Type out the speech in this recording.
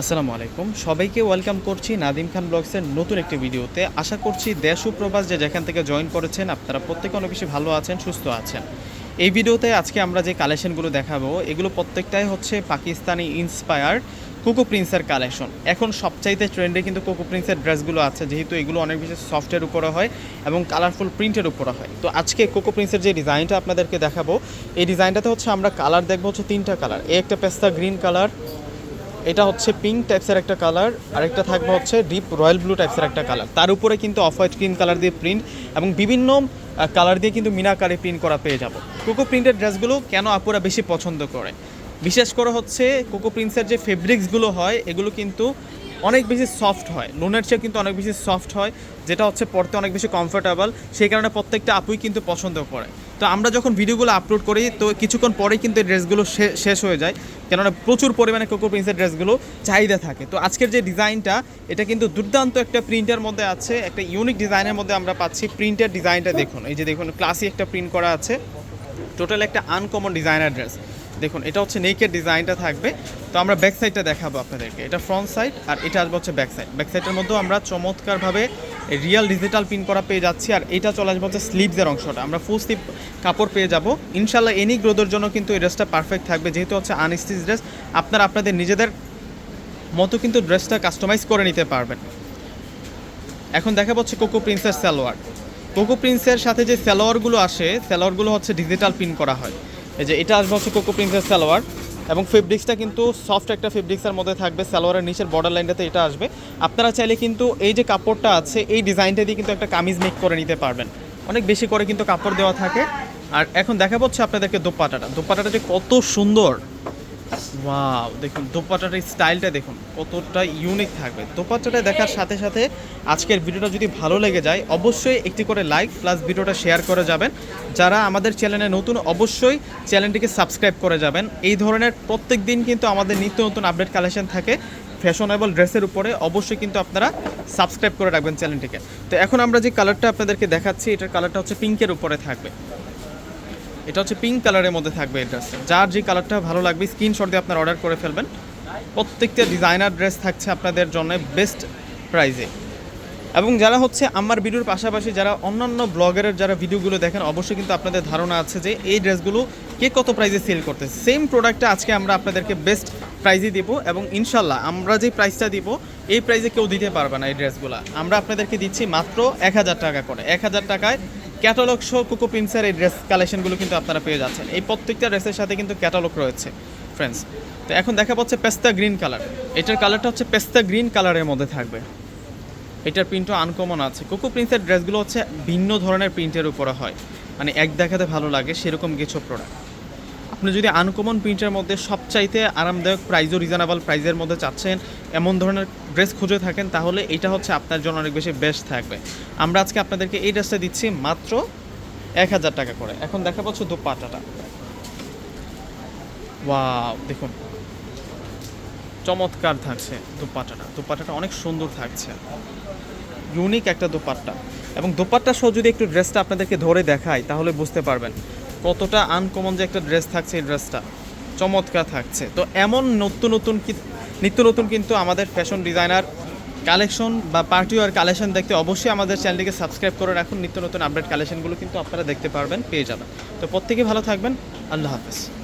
আসসালামু আলাইকুম। সবাইকে ওয়েলকাম করছি নাদিম খান ব্লগসের নতুন একটি ভিডিওতে। আশা করছি দেশ ও প্রবাস যে যেখান থেকে জয়েন করেছেন, আপনারা প্রত্যেকে অনেক বেশি ভালো আছেন, সুস্থ আছেন। এই ভিডিওতে আজকে আমরা যে কালেকশনগুলো দেখাবো, এগুলো প্রত্যেকটাই হচ্ছে পাকিস্তানি ইন্সপায়ার্ড কোকো প্রিন্সের কালেকশন এখন সবচাইতে ট্রেন্ডে কিন্তু কোকো প্রিন্সের ড্রেসগুলো আছে, যেহেতু এগুলো অনেক বেশি সফটের উপরে হয় এবং কালারফুল প্রিন্টের উপরে হয়। তো আজকে কোকো প্রিন্সের যে ডিজাইনটা আপনাদেরকে দেখাবো, এই ডিজাইনটাতে হচ্ছে আমরা কালার দেখব হচ্ছে তিনটা কালার এই একটা পেস্তা গ্রিন কালার এটা হচ্ছে পিঙ্ক টাইপসের একটা কালার আরেকটা থাকবে হচ্ছে ডিপ রয়্যাল ব্লু টাইপসের একটা কালার তার উপরে কিন্তু অফ হোয়াইট ক্রিম কালার দিয়ে প্রিন্ট এবং বিভিন্ন কালার দিয়ে কিন্তু মিনাকারে প্রিন্ট করা পেয়ে যাব। কোকো প্রিন্টের ড্রেসগুলো কেন আপুরা বেশি পছন্দ করে? বিশেষ করে হচ্ছে কোকো প্রিন্সের যে ফেব্রিক্সগুলো হয়, এগুলো কিন্তু অনেক বেশি সফট হয়। নুনের চেয়ে কিন্তু অনেক বেশি সফট হয়, যেটা হচ্ছে পড়তে অনেক বেশি কমফোর্টেবল সেই কারণে প্রত্যেকটা আপুই কিন্তু পছন্দ করে। তো আমরা যখন ভিডিওগুলো আপলোড করি, তো কিছুক্ষণ পরেই কিন্তু এই ড্রেসগুলো শেষ হয়ে যায়। কেননা প্রচুর পরিমাণে কোকো প্রিন্সের ড্রেসগুলো চাহিদা থাকে। তো আজকের যে ডিজাইনটা এটা কিন্তু দুর্দান্ত একটা প্রিন্টের মধ্যে আছে, একটা ইউনিক ডিজাইনের মধ্যে আমরা পাচ্ছি প্রিন্টের ডিজাইনটা দেখুন। এই যে দেখুন ক্লাসি একটা প্রিন্ট করা আছে। টোটাল একটা আনকমন ডিজাইনার ড্রেস দেখুন, এটা হচ্ছে নেকের ডিজাইনটা থাকবে। তো আমরা ব্যাক সাইডটা দেখাবো আপনাদেরকে। এটা ফ্রন্ট সাইড আর এটা আসবে হচ্ছে ব্যাক সাইড ব্যাক সাইডের মধ্যেও আমরা চমৎকারভাবে রিয়েল ডিজিটাল পিন করা পেয়ে যাচ্ছি আর এটা চলে আসবে হচ্ছে স্লিভসের অংশটা। আমরা ফুল স্লিভ কাপড় পেয়ে যাব। ইনশাল্লাহ এনি গ্রোদের জন্য কিন্তু এই ড্রেসটা পারফেক্ট থাকবে, যেহেতু হচ্ছে আনস্টিচ ড্রেস আপনারা আপনাদের নিজেদের মতো কিন্তু ড্রেসটা কাস্টমাইজ করে নিতে পারবেন। এখন দেখা পাচ্ছে কোকো প্রিন্সের সালোয়ার। কোকো প্রিন্সের সাথে যে সালোয়ারগুলো আসে, সালোয়ারগুলো হচ্ছে ডিজিটাল পিন করা হয়। এই যে এটা আসবে হচ্ছে কোকো প্রিন্সের সালোয়ার এবং ফেব্রিক্সটা কিন্তু সফট একটা ফেব্রিক্সের মধ্যে থাকবে, সালোয়ারের নিচের বর্ডার লাইনটাতে এটা আসবে। আপনারা চাইলে কিন্তু এই যে কাপড়টা আছে, এই ডিজাইনটা দিয়ে কিন্তু একটা কামিজ মেক করে নিতে পারবেন। অনেক বেশি করে কিন্তু কাপড় দেওয়া থাকে। আর এখন দেখা পাচ্ছে আপনাদেরকে দোপাটাটা। দোপাটাটা যে কত সুন্দর! ওয়াও দেখুন দোপাট্টাটার স্টাইলটা দেখুন, কতটা ইউনিক থাকবে। দোপাট্টাটা দেখার সাথে সাথে আজকের ভিডিওটা যদি ভালো লেগে যায়, অবশ্যই একটি করে লাইক প্লাস ভিডিওটা শেয়ার করে যাবেন। যারা আমাদের চ্যানেলে নতুন, অবশ্যই চ্যানেলটিকে সাবস্ক্রাইব করে যাবেন। এই ধরনের প্রত্যেক দিন কিন্তু আমাদের নিত্য নতুন আপডেট কালেকশন থাকে ফ্যাশনেবল ড্রেসের উপরে। অবশ্যই কিন্তু আপনারা সাবস্ক্রাইব করে রাখবেন চ্যানেলটিকে তো এখন আমরা যে কালারটা আপনাদেরকে দেখাচ্ছি, এটার কালারটা হচ্ছে পিঙ্কের উপরে থাকবে। এটা হচ্ছে পিঙ্ক কালারের মধ্যে থাকবে এই ড্রেসটা যার যে কালারটা ভালো লাগবে স্ক্রিনশট দিয়ে আপনারা অর্ডার করে ফেলবেন। প্রত্যেকটা ডিজাইনার ড্রেস থাকছে আপনাদের জন্য বেস্ট প্রাইজে এবং যারা হচ্ছে আমার ভিডিওর পাশাপাশি যারা অন্যান্য ব্লগারের যারা ভিডিওগুলো দেখেন, অবশ্যই কিন্তু আপনাদের ধারণা আছে যে এই ড্রেসগুলো কে কত প্রাইজে সেল করতে সেম প্রোডাক্টটা আজকে আমরা আপনাদেরকে বেস্ট প্রাইজে দিব এবং ইনশাল্লাহ আমরা যে প্রাইসটা দিব, এই প্রাইজে কেউ দিতে পারবে না এই ড্রেসগুলো আমরা আপনাদেরকে দিচ্ছি মাত্র এক হাজার টাকা করে। এক হাজার টাকায় ক্যাটালগ শো কোকো প্রিন্সের এই ড্রেস কালেকশনগুলো কিন্তু আপনারা পেয়ে যাচ্ছেন। এই প্রত্যেকটা ড্রেসের সাথে কিন্তু ক্যাটালগ রয়েছে ফ্রেন্ডস তো এখন দেখা পাচ্ছে পেস্তা গ্রিন কালার। এটার কালারটা হচ্ছে পেস্তা গ্রিন কালারের মধ্যে থাকবে। এটার প্রিন্টও আনকমন আছে। কোকো প্রিন্সের ড্রেসগুলো হচ্ছে ভিন্ন ধরনের প্রিন্টের উপরে হয়। মানে এক দেখাতে ভালো লাগে, সেরকম কিছু প্রোডাক্ট আপনি যদি আনকমন প্রিন্টের মধ্যে সবচাইতে আরামদায়ক প্রাইজও রিজনেবল প্রাইজের মধ্যে চাচ্ছেন, এমন ধরনের ড্রেস খুঁজে থাকেন, তাহলে এটা হচ্ছে আপনার জন্য অনেক বেশি বেস্ট থাকবে। আমরা আজকে আপনাদেরকে এই ড্রেসটা দিচ্ছি মাত্র এক হাজার টাকা করে। এখন দেখা পাচ্ছ দোপাট্টাটা ওয়াও দেখুন। চমৎকার থাকছে দুপাটাটা। দোপাট্টাটা অনেক সুন্দর থাকছে। ইউনিক একটা দোপাট্টা। এবং দোপাট্টা সহ যদি একটু ড্রেসটা আপনাদেরকে ধরে দেখাই, তাহলে বুঝতে পারবেন। কতটা আনকমন যে একটা ড্রেস থাকছে এই ড্রেসটা চমৎকার থাকছে। তো এমন নতুন নতুন নিত্য নতুন কিন্তু আমাদের ফ্যাশন ডিজাইনার কালেকশন বা পার্টি ওয়ার কালেকশন দেখতে অবশ্যই আমাদের চ্যানেলটিকে সাবস্ক্রাইব করে রাখুন। নিত্য নতুন আপডেট কালেকশনগুলো কিন্তু আপনারা দেখতে পারবেন, পেয়ে যাবেন। তো প্রত্যেকেই ভালো থাকবেন। আল্লাহ হাফেজ।